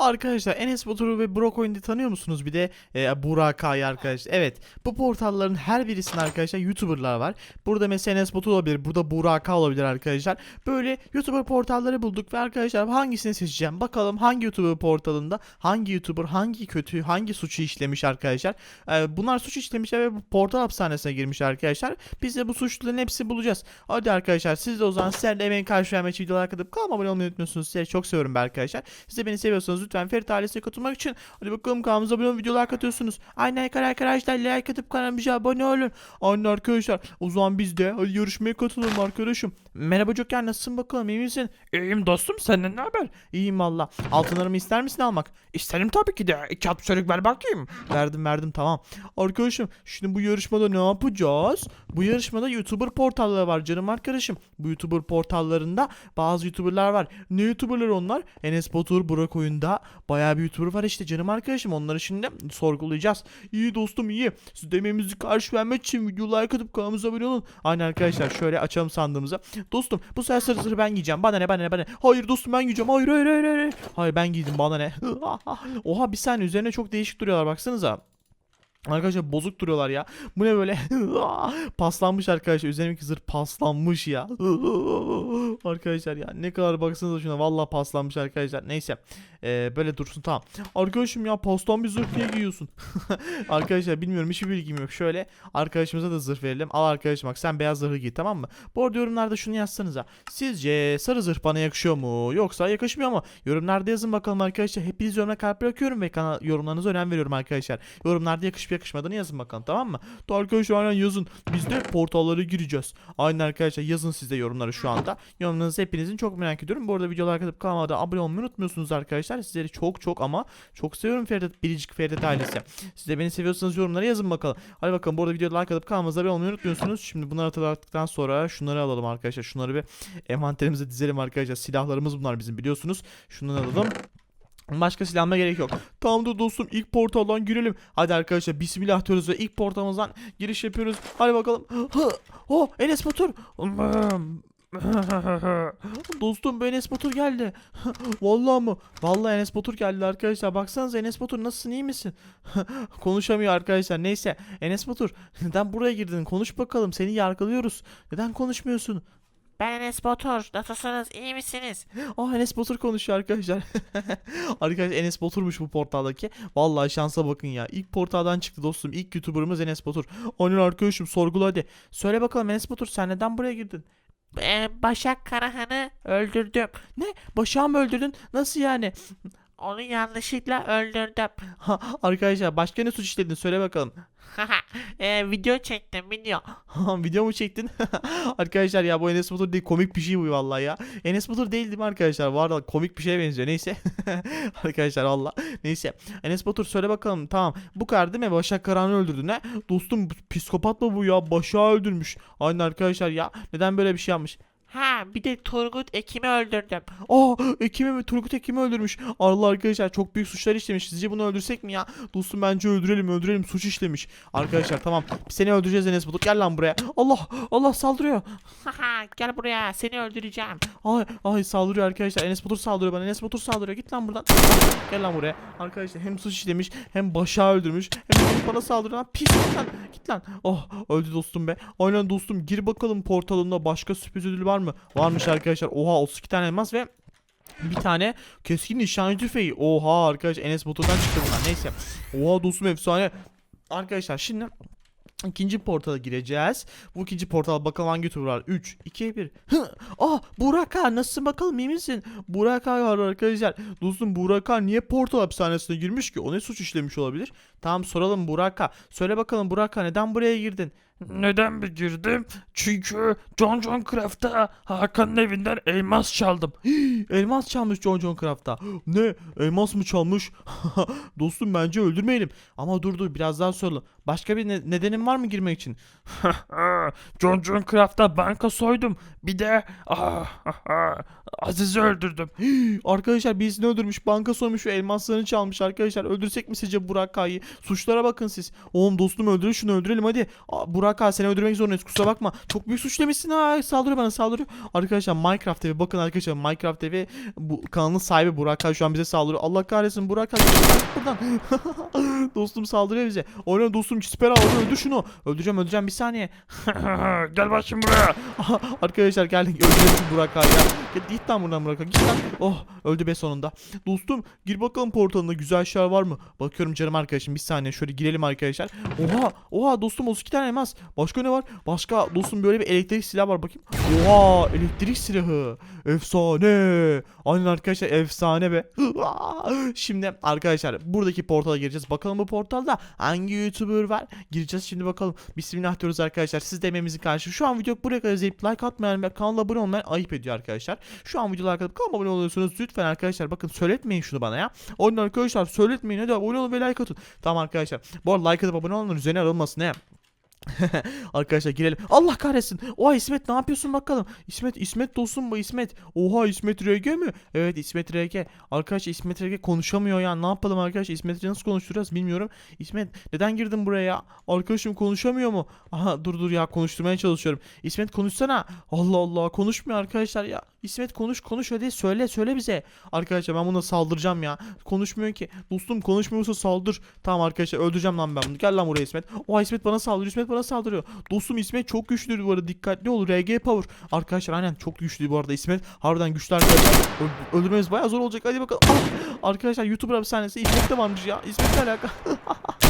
Arkadaşlar Enes Batur'u ve Brock Oyun'u tanıyor musunuz? Bir de e, Burak Ağa'yı arkadaşlar. Evet bu portalların her birisinde arkadaşlar YouTuber'lar var. Burada mesela Enes Batur olabilir. Burada Burak Ağa olabilir arkadaşlar. Böyle YouTuber portalları bulduk ve arkadaşlar hangisini seçeceğim? Bakalım hangi YouTuber portalında hangi YouTuber hangi kötü hangi suçu işlemiş arkadaşlar. E, bunlar suç işlemişler ve bu portal hapishanesine girmiş arkadaşlar. Biz de bu suçluların hepsini bulacağız. Hadi arkadaşlar siz de o zaman sizlerle emeğin karşı vermek için videolar katıp kanalıma abone olmayı unutmuyorsunuz. Sizleri çok seviyorum be arkadaşlar. Siz de beni seviyorsanız lütfen Ferit ailesine katılmak için hadi bakalım kanalımıza abone olun videolar katıyorsunuz. Aynen arkadaşlar like atıp kanalımıza abone olun. Aynen arkadaşlar o zaman biz de hadi yarışmaya katılalım arkadaşım. Merhaba Joker nasılsın bakalım iyi misin? İyiyim dostum senden ne haber? İyiyim valla. Altınlarımı ister misin almak? İsterim tabii ki de. İki atışörük ver bakayım. Verdim verdim tamam. Arkadaşım şimdi bu yarışmada ne yapacağız? Bu yarışmada YouTuber portalları var canım arkadaşım. Bu YouTuber portallarında bazı YouTuber'lar var. Ne YouTuber'lar onlar? Enes Batur, Burak Oyunda bayağı bir YouTuber var işte canım arkadaşım. Onları şimdi sorgulayacağız. İyi dostum iyi. Siz de emeğimizi karşı vermek için videoyu like atıp kanalımıza abone olun. Aynen arkadaşlar şöyle açalım sandığımızı. Dostum bu sefer sarı sarı ben giyeceğim. Bana ne bana ne bana ne. Hayır dostum ben giyeceğim. Hayır hayır hayır hayır. Hayır ben giydim bana ne. Oha bir saniye üzerine çok değişik duruyorlar baksanıza. Arkadaşlar bozuk duruyorlar ya. Bu ne böyle? paslanmış arkadaşlar. Üzerindeki zırh paslanmış ya. arkadaşlar ya ne kadar baksanıza şuna. Vallahi paslanmış arkadaşlar. Neyse. Ee, böyle dursun tamam. Arkadaşım ya paslan bir zırh niye giyiyorsun? arkadaşlar bilmiyorum hiçbir bilgim yok. Şöyle arkadaşımıza da zırh verelim. Al arkadaşım bak sen beyaz zırhı giy tamam mı? Bu arada yorumlarda şunu yazsanıza. Sizce sarı zırh bana yakışıyor mu? Yoksa yakışmıyor mu? Yorumlarda yazın bakalım arkadaşlar. Hepiniz yorumlara kalp bırakıyorum ve kanal yorumlarınıza önem veriyorum arkadaşlar. Yorumlarda yakışıp yakışmadığını yazın bakalım tamam mı? Da arkadaşlar aynen yazın. Biz de portallara gireceğiz. Aynen arkadaşlar yazın siz de yorumları şu anda. Yorumlarınızı hepinizin çok merak ediyorum. Bu arada videolar katıp kanalıma da abone olmayı unutmuyorsunuz arkadaşlar. Sizleri çok çok ama çok seviyorum Ferdet Biricik Ferdet ailesi. Siz de beni seviyorsanız yorumlara yazın bakalım. Hadi bakalım bu arada videoda like atıp kanalımıza abone olmayı unutmuyorsunuz. Şimdi bunları hatırlattıktan sonra şunları alalım arkadaşlar. Şunları bir envanterimize dizelim arkadaşlar. Silahlarımız bunlar bizim biliyorsunuz. Şundan alalım. Başka silahma gerek yok. Tamamdır dostum ilk portaldan girelim. Hadi arkadaşlar bismillah diyoruz ve ilk portalımızdan giriş yapıyoruz. Hadi bakalım. Oh Enes Batur. Dostum bu Enes Batur geldi. Vallahi mı? Vallahi Enes Batur geldi arkadaşlar. Baksanıza Enes Batur nasılsın iyi misin? Konuşamıyor arkadaşlar. Neyse Enes Batur neden buraya girdin? Konuş bakalım seni yargılıyoruz. Neden konuşmuyorsun? Ben Enes Batur. Nasılsınız? İyi misiniz? Aa Enes Batur konuşuyor arkadaşlar. arkadaşlar Enes Batur'muş bu portaldaki. Vallahi şansa bakın ya. İlk portaldan çıktı dostum. İlk YouTuber'ımız Enes Batur. Aynen arkadaşım sorgula hadi. Söyle bakalım Enes Batur sen neden buraya girdin? Ee, Başak Karahan'ı öldürdüm. Ne? Başak'ı mı öldürdün? Nasıl yani? Onu yanlışlıkla öldürdüm. Ha, arkadaşlar başka ne suç işledin söyle bakalım. ee, video çektim video. Ha, Video mu çektin? arkadaşlar ya bu Enes Batur değil komik bir şey bu vallahi ya. Enes Batur değil değil mi arkadaşlar? Var da komik bir şeye benziyor neyse. arkadaşlar valla. Neyse. Enes Batur söyle bakalım tamam. Bu kadar değil mi? Başak Karan'ı öldürdü ne? Dostum psikopat mı bu ya? Başak'ı öldürmüş. Aynen arkadaşlar ya. Neden böyle bir şey yapmış? Ha bir de Turgut Ekim'i öldürdüm. Aa Ekim'i mi? Turgut Ekim'i öldürmüş. Allah arkadaşlar çok büyük suçlar işlemiş. Sizce bunu öldürsek mi ya? Dostum bence öldürelim öldürelim. Suç işlemiş. Arkadaşlar tamam. Biz seni öldüreceğiz Enes Batur. Gel lan buraya. Allah Allah saldırıyor. Haha gel buraya seni öldüreceğim. Ay ay saldırıyor arkadaşlar. Enes Batur saldırıyor bana. Enes Batur saldırıyor. Git lan buradan. Gel lan buraya. Arkadaşlar hem suç işlemiş hem başağı öldürmüş. Hem bana saldırıyor. Lan Pis git lan. Git lan. Oh öldü dostum be. Aynen dostum. Gir bakalım portalında başka sürpriz ödül var mı? Varmış arkadaşlar. Oha 32 tane elmas ve bir tane keskin nişancı tüfeği. Oha arkadaş Enes Batur'dan çıktı bunlar. Neyse. Oha dostum efsane. Arkadaşlar şimdi ikinci portala gireceğiz. Bu ikinci portal bakalım hangi YouTuber var. 3, 2, 1. Hı! Ah Burak Ağa nasılsın bakalım iyi misin? Burak Ağa var arkadaşlar. Dostum Burak Ağa niye portal hapishanesine girmiş ki? O ne suç işlemiş olabilir? Tamam soralım Burak Ağa. Söyle bakalım Burak Ağa neden buraya girdin? Neden mi girdim? Çünkü John John Craft'ta Hakan'ın evinden elmas çaldım. Elmas çalmış John John Craft'ta. Ne? Elmas mı çalmış? Dostum bence öldürmeyelim. Ama dur dur biraz daha soralım. Başka bir ne- nedenin var mı girmek için? John John Craft'ta banka soydum. Bir de ah, ah, ah, Aziz'i öldürdüm. Arkadaşlar birisini öldürmüş, banka soymuş ve elmaslarını çalmış arkadaşlar. Öldürsek mi sizce Burak K'yı? Suçlara bakın siz. Oğlum dostum öldürün şunu öldürelim hadi. Aa, Burak Abi seni öldürmek zorundayız kusura bakma. Çok büyük suç demişsin ha saldırıyor bana saldırıyor. Arkadaşlar Minecraft TV bakın arkadaşlar Minecraft TV bu kanalın sahibi Burak abi şu an bize saldırıyor. Allah kahretsin Burak git buradan. dostum saldırıyor bize. Oyna dostum siper al öldür şunu. Öldüreceğim öldüreceğim bir saniye. Gel bakayım buraya. Arkadaşlar geldik öldürelim Burak abi ya. Git, lan buradan Burak abi git lan. Oh öldü be sonunda. Dostum gir bakalım portalına güzel şeyler var mı? Bakıyorum canım arkadaşım bir saniye şöyle girelim arkadaşlar. Oha oha dostum 32 tane elmas. Başka ne var? Başka dostum böyle bir elektrik silah var bakayım. Oha elektrik silahı. Efsane. Aynen arkadaşlar efsane be. Şimdi arkadaşlar buradaki portala gireceğiz. Bakalım bu portalda hangi YouTuber var? Gireceğiz şimdi bakalım. Bismillah diyoruz arkadaşlar. Siz de emeğimizi karşı. Şu an video buraya kadar izleyip like atmayan ve kanala abone olmayan ayıp ediyor arkadaşlar. Şu an videolar katıp kanalıma abone oluyorsunuz. Lütfen arkadaşlar bakın söyletmeyin şunu bana ya. Oyun arkadaşlar söyletmeyin. Hadi abone olun ve like atın. Tamam arkadaşlar. Bu arada like atıp abone olmanın üzerine alınmasın he. Arkadaşlar girelim. Allah kahretsin. Oha İsmet ne yapıyorsun bakalım. İsmet İsmet dostum bu İsmet. Oha İsmet RG mi? Evet İsmet RG. Arkadaşlar İsmet RG konuşamıyor ya. Ne yapalım arkadaşlar? İsmet RG nasıl konuşturacağız bilmiyorum. İsmet neden girdin buraya ya? Arkadaşım konuşamıyor mu? Aha dur dur ya konuşturmaya çalışıyorum. İsmet konuşsana. Allah Allah konuşmuyor arkadaşlar ya. İsmet konuş konuş hadi söyle söyle bize. Arkadaşlar ben buna saldıracağım ya. Konuşmuyor ki. Dostum konuşmuyorsa saldır. Tamam arkadaşlar öldüreceğim lan ben bunu. Gel lan buraya İsmet. Oha İsmet bana saldırıyor. İsmet bana saldırıyor. Dostum İsmet çok güçlü bu arada. Dikkatli ol. RG Power. Arkadaşlar aynen çok güçlü bu arada İsmet. Harbiden güçlü arkadaşlar. Öldürmemiz bayağı zor olacak. Hadi bakalım. Ah! Arkadaşlar YouTuber hapishanesi İsmet de varmış ya. İsmet'le alaka.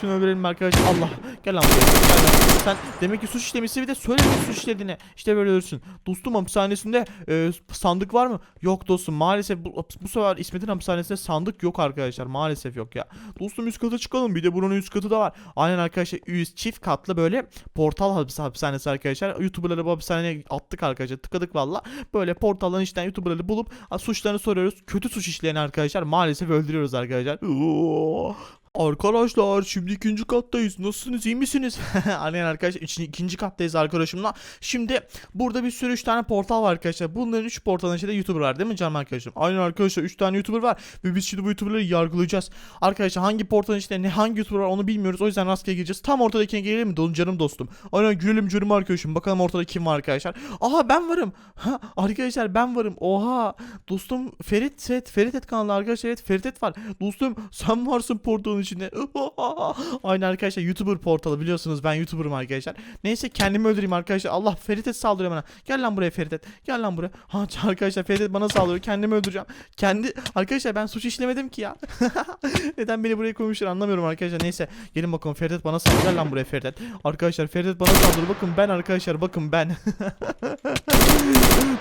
Şunu öldürelim arkadaşlar. Allah. Gel lan buraya. Sen demek ki suç işlemişsin bir de söylemiyorsun suç işlediğini. İşte böyle ölürsün. Dostum hapishanesinde e, sandık var mı? Yok dostum maalesef bu, bu sefer İsmet'in hapishanesinde sandık yok arkadaşlar. Maalesef yok ya. Dostum üst kata çıkalım. Bir de buranın üst katı da var. Aynen arkadaşlar üst çift katlı böyle portal hapis hapishanesi arkadaşlar. YouTuber'ları bu hapishaneye attık arkadaşlar. Tıkadık valla. Böyle portalların içinden YouTuber'ları bulup suçlarını soruyoruz. Kötü suç işleyen arkadaşlar maalesef öldürüyoruz arkadaşlar. Oo. Arkadaşlar şimdi ikinci kattayız. Nasılsınız iyi misiniz? Aynen arkadaşlar ikinci, ikinci kattayız arkadaşımla. Şimdi burada bir sürü 3 tane portal var arkadaşlar. Bunların 3 portalın içinde YouTuber var değil mi canım arkadaşım? Aynen arkadaşlar 3 tane YouTuber var. Ve biz şimdi bu YouTuber'ları yargılayacağız. Arkadaşlar hangi portalın içinde ne hangi YouTuber var onu bilmiyoruz. O yüzden rastgele gireceğiz. Tam ortadakine girelim mi? Dolu canım dostum. Aynen girelim canım arkadaşım. Bakalım ortada kim var arkadaşlar. Aha ben varım. Ha, arkadaşlar ben varım. Oha. Dostum Ferit Set. Ferit Et kanalı arkadaşlar. Evet Ferit Et var. Dostum sen varsın portalın içinde. Aynen arkadaşlar YouTuber portalı biliyorsunuz ben YouTuber'ım arkadaşlar. Neyse kendimi öldüreyim arkadaşlar. Allah Ferit Et saldırıyor bana. Gel lan buraya Ferit Et. Gel lan buraya. Ha arkadaşlar Ferit Et bana saldırıyor. Kendimi öldüreceğim. Kendi arkadaşlar ben suç işlemedim ki ya. Neden beni buraya koymuşlar anlamıyorum arkadaşlar. Neyse gelin bakalım Ferit Et bana saldırıyor Gel lan buraya Ferit Et. Arkadaşlar Ferit Et bana saldırıyor. Bakın ben arkadaşlar bakın ben.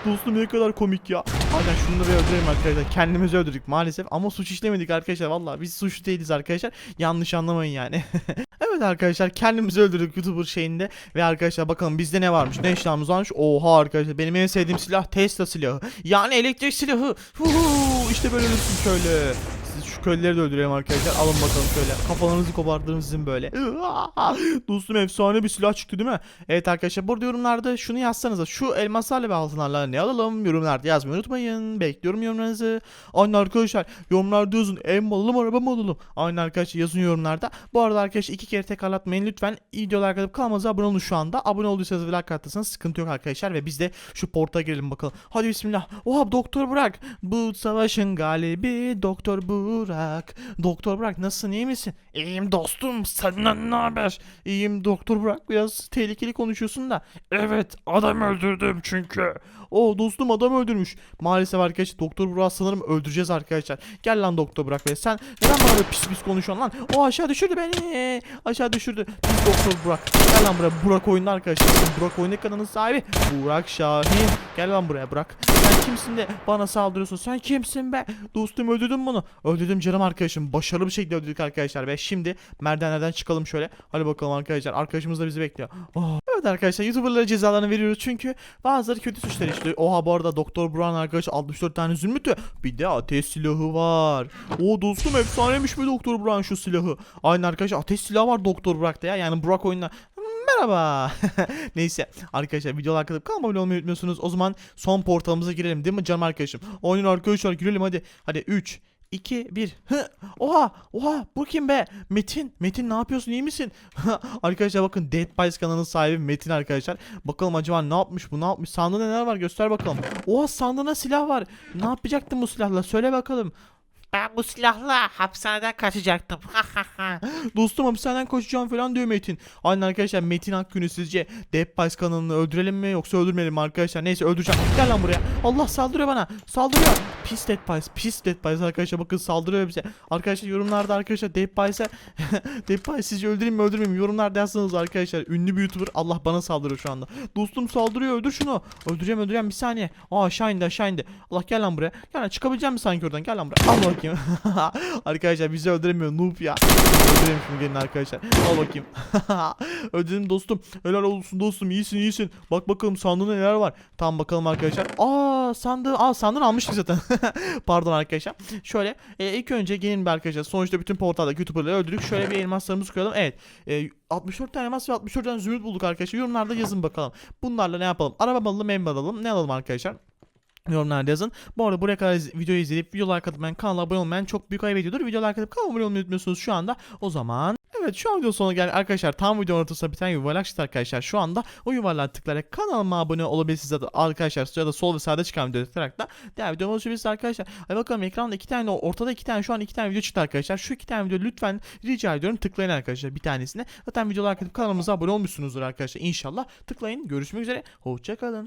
Dostum ne kadar komik ya. Aynen şunu da bir öldürelim arkadaşlar. Kendimizi öldürdük maalesef ama suç işlemedik arkadaşlar. Vallahi biz suçlu değiliz arkadaşlar. Yanlış anlamayın yani. evet arkadaşlar kendimizi öldürdük YouTuber şeyinde. Ve arkadaşlar bakalım bizde ne varmış. Ne işlemimiz varmış. Oha arkadaşlar benim en sevdiğim silah Tesla silahı. Yani elektrik silahı. Huhu, işte böyle ölürsün şöyle. Siz şu köylüleri de öldürelim arkadaşlar. Alın bakalım şöyle. Kafalarınızı kopardırın sizin böyle. Dostum efsane bir silah çıktı değil mi? Evet arkadaşlar burada yorumlarda şunu yazsanıza. Şu elmaslarla ve altınlarla ne alalım? Yorumlarda yazmayı unutmayın. Bekliyorum yorumlarınızı. Aynen arkadaşlar yorumlarda yazın. Ev mi alalım araba mı alalım? Aynen arkadaşlar yazın yorumlarda. Bu arada arkadaşlar iki kere tekrarlatmayın lütfen. Videolar katıp kanalımıza abone olun şu anda. Abone olduysanız ve like attıysanız sıkıntı yok arkadaşlar. Ve biz de şu porta girelim bakalım. Hadi bismillah. Oha doktor Burak. Bu savaşın galibi doktor Burak. Doktor Burak nasılsın iyi misin? İyiyim dostum senden ne haber? İyiyim doktor Burak. Biraz tehlikeli konuşuyorsun da. Evet adam öldürdüm çünkü. O dostum adam öldürmüş. Maalesef arkadaşlar doktor Burak'ı sanırım öldüreceğiz arkadaşlar. Gel lan doktor Burak be. Sen neden bana böyle pis pis konuşuyorsun lan? O aşağı düşürdü beni. Aşağı düşürdü. Pis doktor Burak. Gel lan buraya. Burak oyunda arkadaşlar. Burak oyunda kanalının sahibi. Burak Şahin. Gel lan buraya Burak. Sen kimsin de bana saldırıyorsun? Sen kimsin be? Dostum öldürdün bunu. Öldürdüm canım arkadaşım. Başarılı bir şekilde öldürdük arkadaşlar. Ve şimdi merdivenlerden çıkalım şöyle. Hadi bakalım arkadaşlar. Arkadaşımız da bizi bekliyor. Oh. Evet arkadaşlar YouTuber'lara cezalarını veriyoruz çünkü bazıları kötü suçlar işliyor. Oha bu arada Doktor Brown arkadaş 64 tane zümrütü. Bir de ateş silahı var. O dostum efsaneymiş mi Doktor Brown şu silahı. Aynı arkadaş ateş silahı var Doktor Brock'ta ya. Yani Brock oyunda Merhaba. Neyse arkadaşlar videolar katıp kanalıma abone olmayı unutmuyorsunuz. O zaman son portalımıza girelim değil mi canım arkadaşım? Oyun arkadaşlar girelim hadi. Hadi 3, 2 1 Hı, Oha oha bu kim be? Metin Metin ne yapıyorsun iyi misin? Arkadaşlar bakın Dead Pies kanalının sahibi Metin arkadaşlar. Bakalım acaba ne yapmış bu ne yapmış? Sandığında neler var göster bakalım. Oha sandığında silah var. Ne yapacaktın bu silahla? Söyle bakalım Ben bu silahla hapishaneden kaçacaktım. Dostum hapishaneden koşacağım falan diyor Metin. Aynen arkadaşlar Metin Akgün'ü sizce Dead Pies kanalını öldürelim mi yoksa öldürmeyelim mi arkadaşlar? Neyse öldüreceğim. Gel lan buraya. Allah saldırıyor bana. Saldırıyor. Pis Dead Pies. Pis Dead Pies arkadaşlar bakın saldırıyor bize. Arkadaşlar yorumlarda arkadaşlar Dead Pies'e Dead Pies sizce öldüreyim mi öldürmeyeyim mi? Yorumlarda yazsanız arkadaşlar. Ünlü bir YouTuber Allah bana saldırıyor şu anda. Dostum saldırıyor öldür şunu. Öldüreceğim öldüreceğim bir saniye. Aa aşağı indi aşağı indi. Allah gel lan buraya. Gel lan çıkabileceğim mi sanki oradan? Gel lan buraya. Al bakayım. arkadaşlar bizi öldüremiyor noob ya. Öldüreyim gelin arkadaşlar. Al bakayım. Öldürdüm dostum. Helal olsun dostum. İyisin iyisin. Bak bakalım sandığında neler var. Tamam bakalım arkadaşlar. Aa sandığı. Aa sandığını almıştık zaten. Pardon arkadaşlar. Şöyle e, ilk önce gelin bir arkadaşlar. Sonuçta bütün portaldaki youtuberları öldürdük. Şöyle bir elmaslarımızı koyalım. Evet. E, 64 tane elmas ve 64 tane zümrüt bulduk arkadaşlar. Yorumlarda yazın bakalım. Bunlarla ne yapalım? Araba mı alalım, mem alalım? Ne alalım arkadaşlar? Yorumlarda yazın. Bu arada buraya kadar videoyu izleyip videolar katılmayan kanala abone olmayan çok büyük ayıp ediyordur. Videolar katıp kanala abone olmayı unutmuyorsunuz şu anda. O zaman Evet şu an video sonuna geldik arkadaşlar. Tam videonun ortasında bir tane yuvarlak çıktı arkadaşlar. Şu anda o yuvarlağa tıklayarak kanalıma abone olabilirsiniz zaten arkadaşlar. Ya da sol ve sağda çıkan videoyu tıklayarak da diğer videoma ulaşabilirsiniz arkadaşlar. Hadi bakalım ekranda iki tane ortada iki tane şu an iki tane video çıktı arkadaşlar. Şu iki tane video lütfen rica ediyorum tıklayın arkadaşlar bir tanesine. Zaten videolar katıp kanalımıza abone olmuşsunuzdur arkadaşlar. İnşallah tıklayın. Görüşmek üzere. Hoşçakalın.